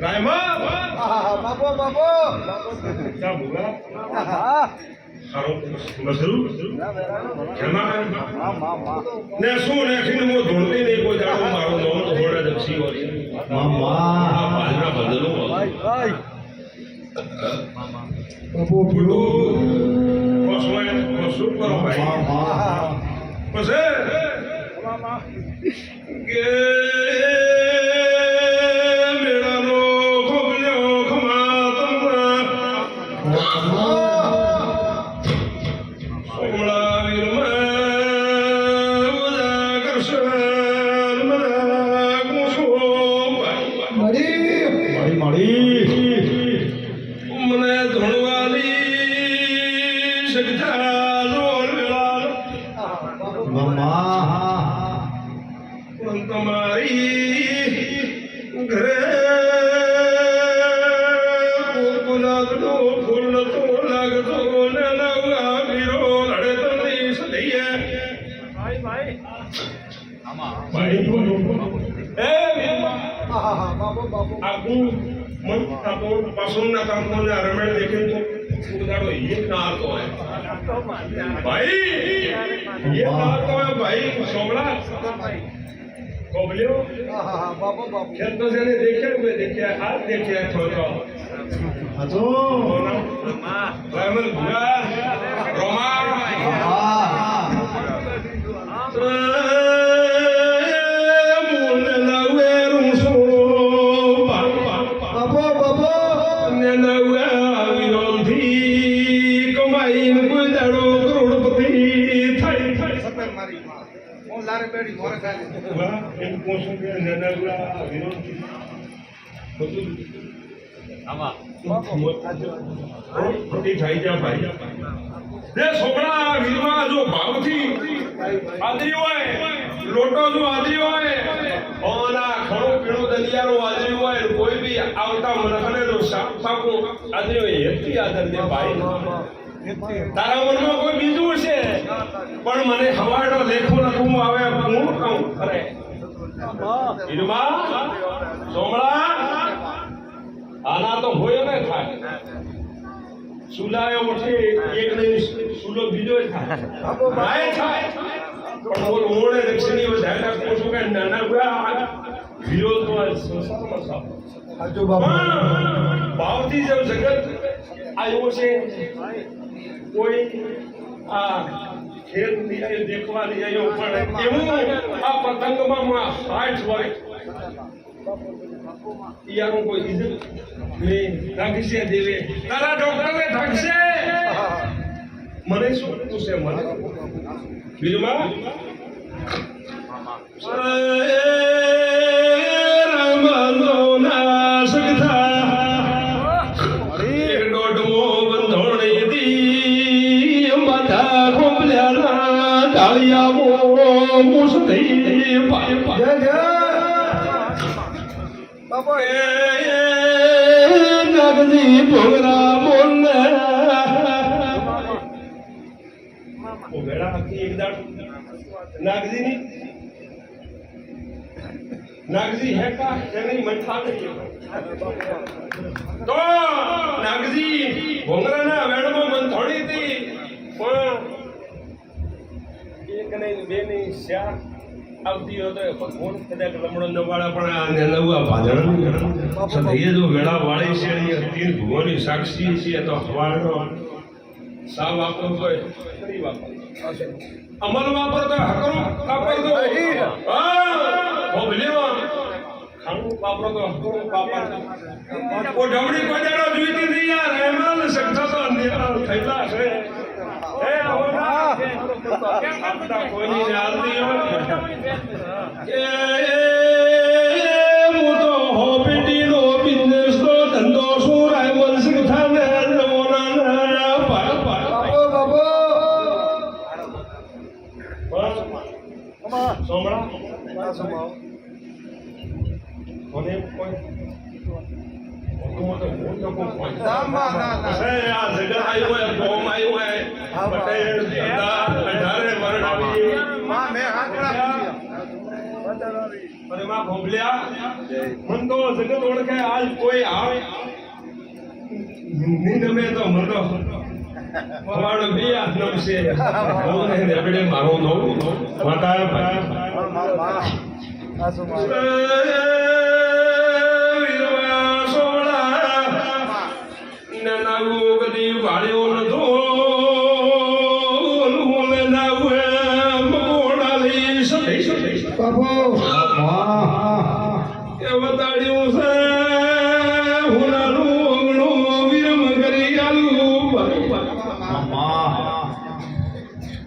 રાયમા આહા, બાપો બાપો ચા ભૂલા આહા. હારો મસરૂ. ને શું નાખીને હું ધોળતી નહીં કોઈ દાડો મારો નામ જક્ષી આ બાજરા બદલો ભાઈ, કરો ભાઈ આહા. પછી કે તમારી ઘરે ગોકુલાદનો ફૂલ નતો લાગતો ને નવલા વીરો લડે તની સદૈયે ભાઈ એ વીરમા આહા, બાપો. બાપો આખું મન કાપો પાસોના કામોને રમેણ દેખે તો ઉદાડો એ ના આવતો હોય. ભાઈ એ ના આવતો ભાઈ સોમડા કોબલ્યો આહા, બાપો બાપો. ખેત તો જેને દેખ્યા મેં દેખ્યા આ દેખ્યા છો તો. રામલ ભુરા રોમા કરોડપતિ થાય થાય સતર મારી. હું લારે મોરે ખાલી. એમ કે વિરોધી. બધું છોકરા જો ભાવથી આદરી હોય લોટો જો આદરી હોય ઓના ખડો પીળો આદરી હોય કોઈ બી આવતા મનખને જો સાપો આદરી હોય એટલી આદર દે ભાઈ. તારા મનમાં કોઈ બીજું છે? પણ મને હવાડો લેખો લખવું આવે હું કહું? અરે. વીરવા સોમળા આના તો હોય ને થાય સુલાયો ઉઠે એક નહીં સુલો બીજો થાય થાય થાય પણ બોલ ઓણે દક્ષિણી વધારે કોશું કે નાના ગયા વિરોધ તો સંસારમાં સાપ ભાવથી જેમ જગત. આવ્યો છે? કોઈ આ ખેલ દેખવા આયો પણ એવું આ પતંગમાં માં હાથ હોય યારું કોઈ ઇજ્જત ને ઢાંકશે દેવે. તારા ડોક્ટરને ઢાંકશે મને શું પૂછે મને? બીજું રામનો નગદી ભોગરા બોલે નાગજી ની નાગજી, હે કા? તેની મઠા નહીં તો નાગજી, ભોંગરાના વેણમાં મન થોડી હતી પણ એક નહીં, બે નહીં ચાર આવતી હોય તો ભગવાન કદાચ લમણો નવાળા પણ આ ને નવા ભાજણ સદૈયે જો વેળા વાળી છે એ ભુવોની સાક્ષી છે તો હવાડો સા વાપરો તો વાપરો. અમલ વાપરતો હકરો વાપરતો હા ભોગલેવા ખાણું વાપરતો ઓ ઢમડી જોઈતી નહીં યાર એમાં સક્ષા તો થયેલા છે. એ આવડા આપતા કોઈની જાણતી હોય કે હું તો હોબીટીનો બિઝનેસ તો ધંધો શું રાયમલ સિંહ થાને જમોના પાર પાર બાપો બાપો બસ સોમણા આ સમાવો. મને કોઈ ના, ના, ના. આ જગત આવ્યો એમ ગોમ આવ્યું. પટેલ અઢારે વર્ણમાં તો જગત ઓળખે આજ કોઈ આવે નિંદમે મારો? ને માતા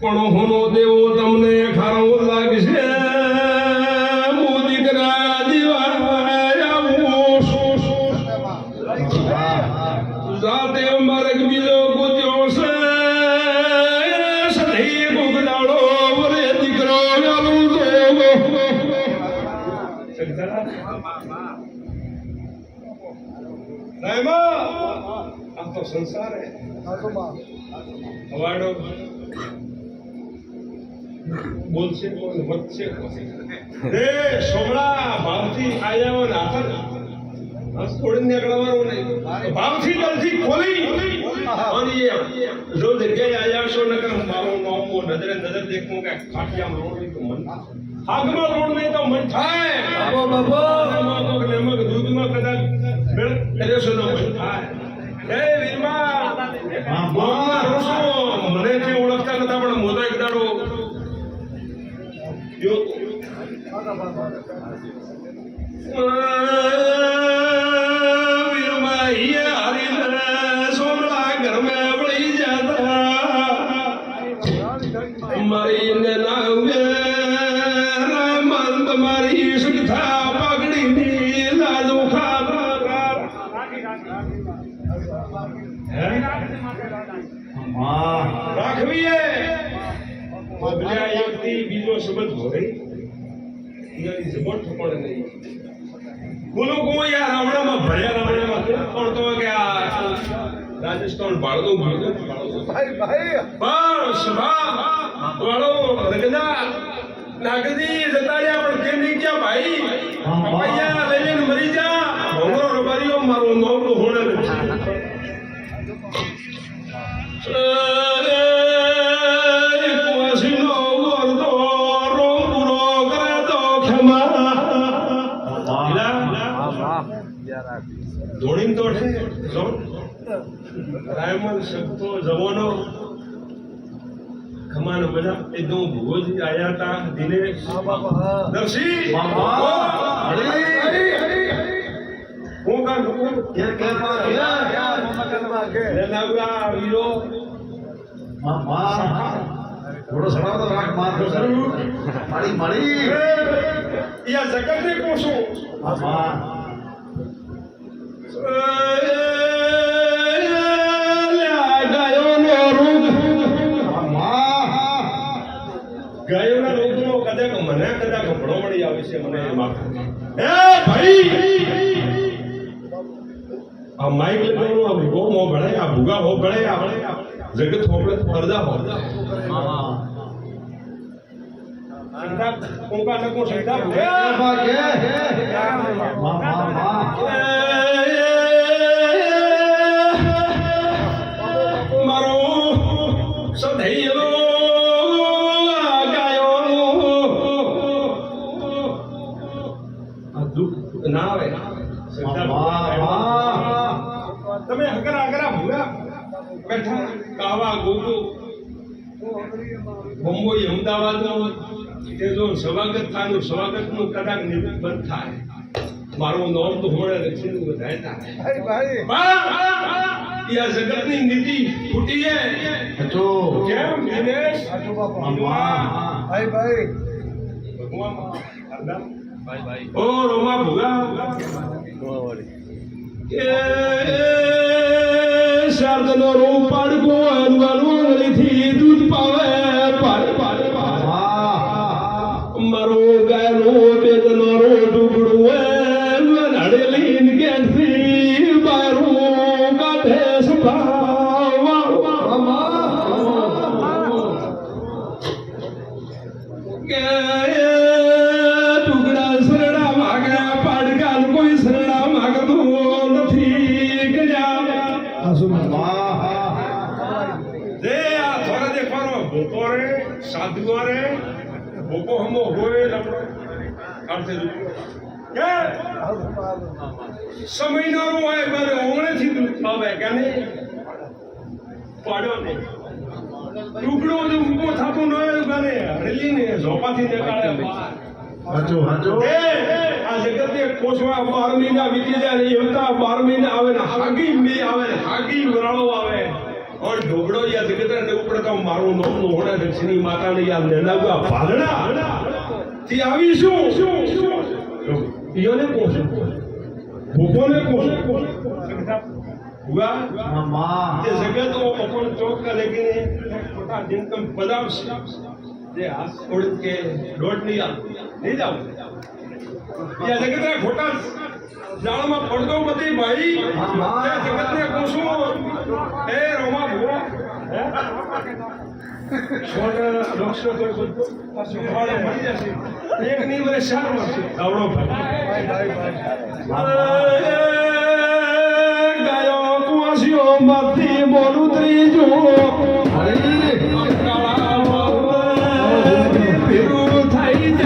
પણ હોનો દેવો તમને ખરો લાગશે. સંસાર હે હવાડો બોલશે કોણ? વધશે રે સોમળા ભાવથી આયાઓ ને છોડીને નીકળવાનું નહીં. ભાવથી દલથી ખોલી. અને જો જગ્યાએ આયા નકર મારું નામ કો નજરે નજર દેખું કે ખાટિયામાં રોડ નહીં તો મન આગમાં રોડ નહીં તો મન થાય. બાપુ બાપુ નમક નમક દૂધમાં કદાચ મેળ કર્યો છે તો મન થાય. હે વીરમા. બીજો શબ્દ હોય. એનાની જબર ઠપણ નહીં. બોલો કો યાર રાવણામાં ભર્યા રાવણામાં કોણ તો કે આ રાજસ્થાન બાળદો બાળદો ભાઈ ભાઈ. બસ વાહ. વાળો રગના નાગદી જતા રહ્યા પણ કેમ નહીં ગયા ભાઈ? પૈયા લઈને મરી જા. ભોગરો રબારીઓ મારો નોમ હોણે નથી બધા એકદમ ભુવોજી આયા તા દિને હા હા. દર્શી. હું કાં મમકનમાં કે લેનાવ્યા વીરો થોડો સડાવ રાખ માર મારી. મારી યા જગતને કોશું ગાયોનો ગાયોના રોગનો કદાચ મને કદાચ ભણો મળી આવે છે મને એ માફ એ ભાઈ! આ માઈક લગાવવાનું આ ભૂગો મો ભણે આ ભૂગા હો ભણે આ જગત હોપડે પડદા હો સંતા કોકા નકો ગાયોનું સ્વાગત થાનું સ્વાગતનું કદાચ નિમિત્ત થાય. મારું નામ તો હમણાં દક્ષિણ વધારે થાય ભાઈ. યા જગતની નીતિ ફૂટી છે. કેમ દિનેશ સાચું બાપા. ભાઈ ભાઈ. ભગવાન ઓ રોમા ભુગા. એ શારદનો રૂપ પાડકો અનવાનું અંગલીથી દૂધ પાવે. અર્થે સમય નો હોય મારે ઓગણથી દૂધ આવે કે નહીં? પાડો ને. ટુકડો જો ઊભો થતો ન હોય ગને હરલી ને ઝોપાથી નીકાળે હાચો હાચો. એ આ જગતે કોસવા બાર મહિના વીતી જાય ને એ હતા બાર મહિના આવે ને હાગી મે આવે ને હાગી વરાળો આવે. ઓર ઢોબળો યા જગત ને ઉપર તો મારું નામ નો હોણે દક્ષિણી માતા ને યા નેનાગા ભાગણા થી આવી શું ઈયોને કોશું ભૂપોને કોશું હુઆ મામા ये जगत वो अपन चौक का लेकिन ये छोटा दिन कम बदाम ये हाथ छोड़ के लौट नहीं आ नहीं जाओ ये जगत है खोटा जाल में પડદો બધી ભાઈ એ જગત ને કોશું એ રોમા ભૂવા છોડ લક્ષ તો બધું પાછું ફાળો મળી જશે એક ની વરે ચાર વર્ષે આવડો ભાઈ ગાયો કુવાસીઓ માંથી બોલું ત્રીજું કાળા બાબા પીરું થઈ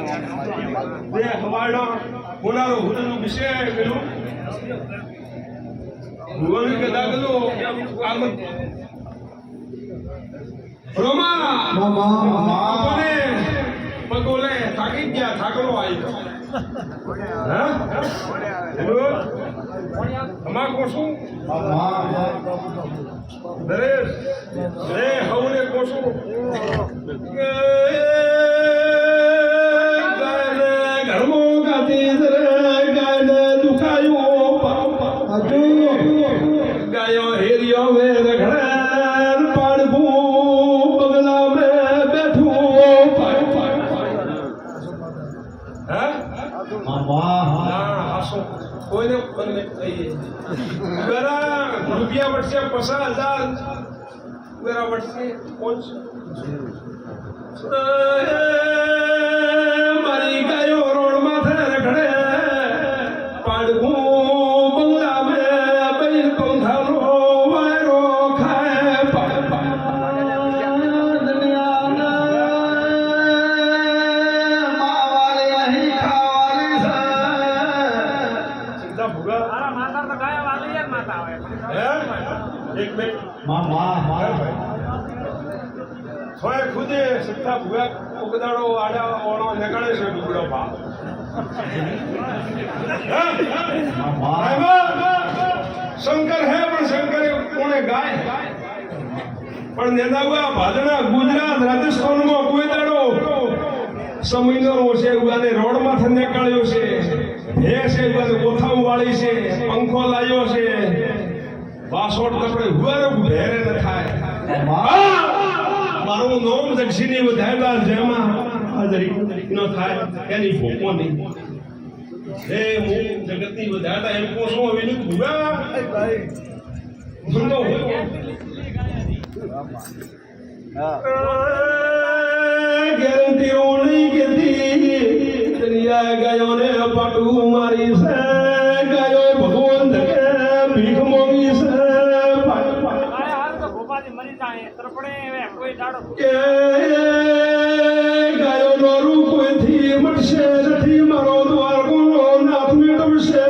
જા હવાડો કોનારો હુદનું વિશે પેલું? ભુવાનું કદા ગયો આમ રોમા! મામા આપણે પગોલે થાકી ગયા થાકલો આવી હા? બોલો. અમા કોશું દરેશ રે હવને કોશું વેરા વટશે પાંચસો મારી ગાયો રોડ માથે રખડે. પાડવું બંગલા મે બૈર પંખાનો વાયરો ખાય. ભૂગા માતા તો ખુદે સત્તા ભૂયા ઉગદાડો આડા ઓણો નીકળે છે ડુગડો પા શંકર હે પણ શંકર કોણે ગાય? પણ નેદાવા ભાદના ગુજરાત રાજસ્થાનમાં કોઈ દાડો સમયનો છે ઉગાને રોડમાં થને કાળ્યો છે. ભેંસ છે ઉગાને ગોથામ વાળી છે પંખો લાવ્યો છે. બાસોટ કપડે હુવારે ભેરે ન થાય. મારું નોમ દક્ષિણી વધારેલા જેમાં હાજરી ન થાય. એની ભોકો નહીં. હે હું જગતની વધારતા એમ છું, હવે નું ભૂગા ધૂંધો ગેરંટી ઓણી કેતી દરિયા ગયો ને પટુ મારી સે ગયો ભગવાન ધકે ભીખ કે ગાયો નોરું કોઈથી મટશે નથી મારો દ્વારકો નાથ મેળવશે.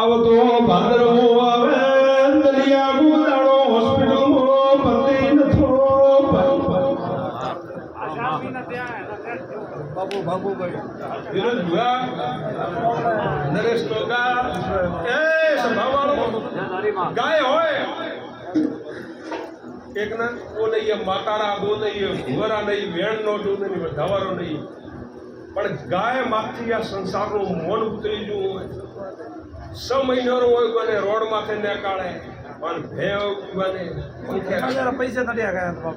આવતો ભાદરવો આવે દરિયા ગોદાડો હોસ્પિટલમાં ભરતી નથો. વિરોધ ભુવા નરેશ ટોકા. એ સભાવાળો ગાય હોય. એક ના ઓ નહીં માતારા દો નહીં ભુવરા નહીં વેણ નો દો નહીં વધાવારો નહીં. પણ ગાય માથી આ સંસારનું મન ઉતરી ગયું હોય. સ મહિનાનો હોય બને રોડ માથે નીકાળે પણ ભે બને. પૈસા નડ્યા ગયા